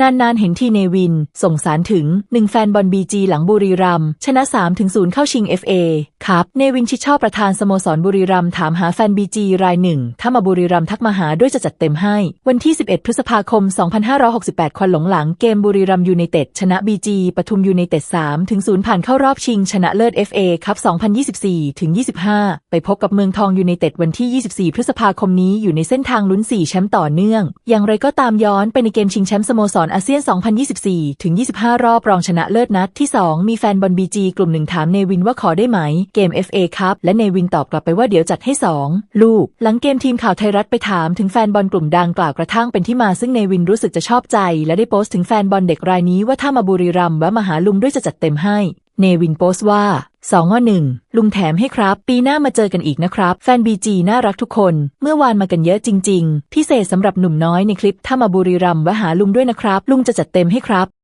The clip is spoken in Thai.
นานๆ เห็นทีเนวิน ส่งสารถึงหนึ่งแฟนบอลบีจีหลังบุรีรัมย์ชนะ3ถึง0เข้าชิง FA ครับ เนวินชิดชอบประธานสโมสรบุรีรัมย์ถามหาแฟนบีจีรายหนึ่ง ถ้ามาบุรีรัมย์ทักมาหาด้วยจะจัดเต็มให้ วันที่ 11 พฤษภาคม 2568 ควันหลงหลังเกมบุรีรัมย์ยูไนเต็ดชนะบีจีปทุมยูไนเต็ด3ถึง0ผ่านเข้ารอบชิงชนะเลิศ FA ครับ2024ถึง25 ไปพบกับเมืองทองยูไนเต็ดวันที่ 24 พฤษภาคมนี้อยู่ในเส้นทางลุ้น 4 แชมป์ต่อเนื่อง อย่างไรก็ตามย้อนไปในเกมชิงแชมป์สโมสรอาเซียน 2024ถึง25 รอบรองชนะเลิศนัดที่ 2 มีแฟนบอลบีจีกลุ่มหนึ่งถามเนวินว่าขอได้ไหมเกม FA ครับและเนวินตอบกลับไปว่าเดี๋ยวจัดให้ 2 ลูก หลังเกมทีมข่าวไทยรัฐไปถามถึงแฟนบอลกลุ่มดังกล่าวกระทั่งเป็นที่มาซึ่งเนวินรู้สึกจะชอบใจ และได้โพสต์ถึงแฟนบอลเด็กรายนี้ว่าถ้ามาบุรีรัมย์แวะมาหาลุงด้วยจะจัดเต็มให้เนวินโพสต์ว่า2องหนึ่งลุงแถมให้ครับ ปีหน้ามาเจอกันอีกนะครับ แฟนบีจีน่ารักทุกคน เมื่อวานมากันเยอะจริง ๆ พิเศษสำหรับหนุ่มน้อยในคลิปถ้ามาบุรีรัมย์แวะหาลุงด้วยนะครับ ลุงจะจัดเต็มให้ครับ